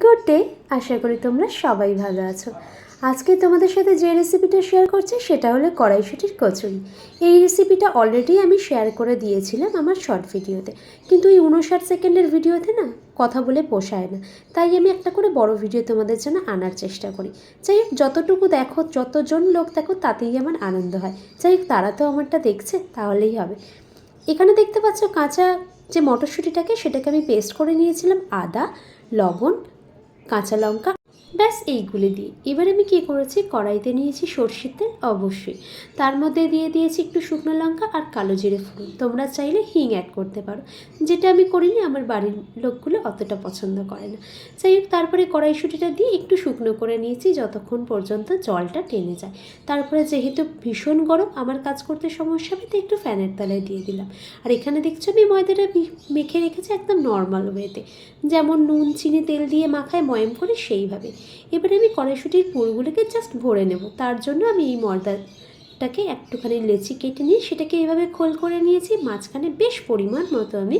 Good day আশা করি তোমরা সবাই ভালো আছো। আজকে তোমাদের সাথে যে রেসিপিটা শেয়ার করছি, সেটা হলো কড়াইশুটির কচুরি। এই রেসিপিটা অলরেডি আমি শেয়ার করে দিয়েছিলাম আমার শর্ট ভিডিওতে কিন্তু এই উনষাট সেকেন্ডের ভিডিওতে না, কথা বলে পোষায় না। তাই আমি একটা করে বড় ভিডিও তোমাদের জন্য আনার চেষ্টা করি। যাই হোক, যতটুকু দেখো, যতজন লোক দেখো, তাতেই আমার আনন্দ হয়। যাই হোক, তারা তো আমারটা দেখছে, তাহলেই হবে। এখানে দেখতে পাচ্ছ কাঁচা যে মটরশুঁটিটাকে, সেটাকে আমি পেস্ট করে নিয়েছিলাম আদা, লবণ কাঁচা লঙ্কা ব্যাস, এইগুলি দিয়ে। এবার আমি কী করেছি? কড়াইতে নিয়েছি সর্ষের তেল, অবশ্যই। তার মধ্যে দিয়ে দিয়েছি একটু শুকনো লঙ্কা আর কালো জিরে ফোড়ন। তোমরা চাইলে হিং অ্যাড করতে পারো। যেটা আমি করিনি, আমার বাড়ির লোকগুলো অতটা পছন্দ করে না। যাই হোক, তারপরে কড়াইশুঁটিটা দিয়ে একটু শুকনো করে নিয়েছি যতক্ষণ পর্যন্ত জলটা টেনে যায়। তারপরে যেহেতু ভীষণ গরম, আমার কাজ করতে সমস্যা হবে তো একটু ফ্যানের তলায় দিয়ে দিলাম। আর এখানে দেখছ, আমি ময়দাটা মেখে রেখেছি একদম নর্মাল ওয়েতে যেমন নুন, চিনি, তেল দিয়ে মাখায়, ময়ম করে সেইভাবে। এবারে আমি কড়াইশুটির পুরগুলোকে জাস্ট ভরে নেব। তার জন্য আমি এই মর্দাটাকে একটুখানি লেচি কেটে নিয়ে সেটাকে এভাবে খোল করে নিয়েছি। মাঝখানে বেশ পরিমাণ মতো আমি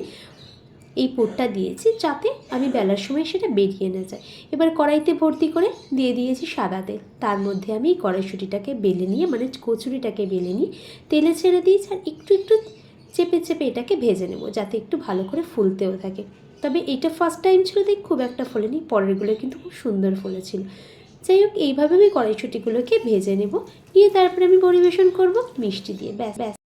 এই পুরটা দিয়েছি যাতে আমি বেলার সময় সেটা বেরিয়ে না যায়। এবার কড়াইতে ভর্তি করে দিয়ে দিয়েছি সাদা তেল। তার মধ্যে আমি কড়াইশুটিটাকে বেলে নিয়ে মানে কচুরিটাকে বেলে নিয়ে তেলে ছেড়ে দিয়েছি আর একটু একটু চেপে চেপে এটাকে ভেজে নেব যাতে একটু ভালো করে ফুলতেও থাকে। তবে এটা ফার্স্ট টাইম ছিল তাই খুব একটা ফোলেনি, পরেরগুলো কিন্তু খুব সুন্দর ফলেছিল। যাই হোক, এইভাবে আমি কড়াইশুটিগুলোকে ভেজে নেব, নিয়ে তারপরে আমি পরিবেশন করব মিষ্টি দিয়ে ব্যাস ব্যাস।